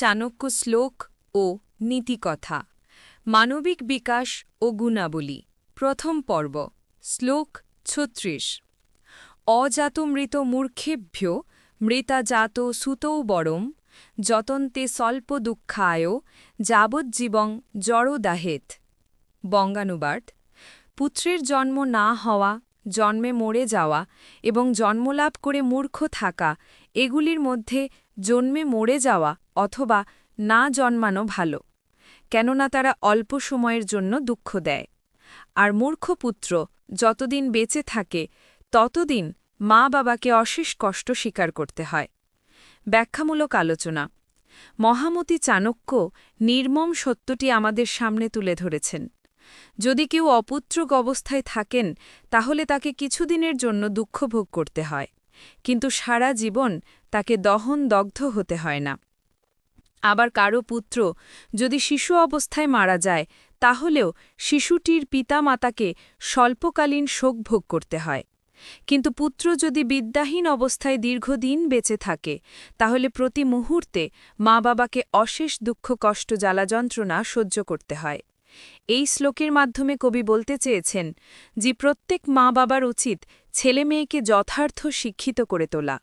চাণক্য শ্লোক ও নীতিকথা, মানবিক বিকাশ ও গুণাবলী, প্রথম পর্ব, শ্লোক ছত্রিশ। অজাত মৃত মূর্খেভ্য মৃতাজাত সুতৌ বরম যতন্তে স্বল্প দুঃখায় যাবজ্জীবং জড়দাহেত বঙ্গানুবাদ, পুত্রের জন্ম না হওয়া জন্মে মরে যাওয়া এবং জন্মলাভ করে মূর্খ থাকা, এগুলির মধ্যে জন্মে মরে যাওয়া অথবা না জন্মানো ভালো, কেননা তারা অল্প সময়ের জন্য দুঃখ দেয়। আর মূর্খ পুত্র যতদিন বেঁচে থাকে, ততদিন মা বাবাকে অশেষ কষ্ট স্বীকার করতে হয়। ব্যাখ্যামূলক আলোচনা। মহামতি চাণক্য নির্মম সত্যটি আমাদের সামনে তুলে ধরেছেন। যদি কেউ অপুত্রক অবস্থায় থাকেন, তাহলে তাকে কিছুদিনের জন্য দুঃখ ভোগ করতে হয়, কিন্তু সারা জীবন তাকে দহন দগ্ধ হতে হয় না। আবার কারও পুত্র যদি শিশু অবস্থায় মারা যায়, তাহলেও শিশুটির পিতামাতাকে স্বল্পকালীন শোক ভোগ করতে হয়। কিন্তু পুত্র যদি বিদ্যাহীন অবস্থায় দীর্ঘদিন বেঁচে থাকে, তাহলে প্রতি মুহূর্তে মা বাবাকে অশেষ দুঃখ কষ্ট জ্বালাযন্ত্রণা সহ্য করতে হয়। এই শ্লোকের মাধ্যমে কবি বলতে চেয়েছেন যে প্রত্যেক মা বাবার উচিত ছেলে মেয়েকে যথার্থ শিক্ষিত করে তোলা।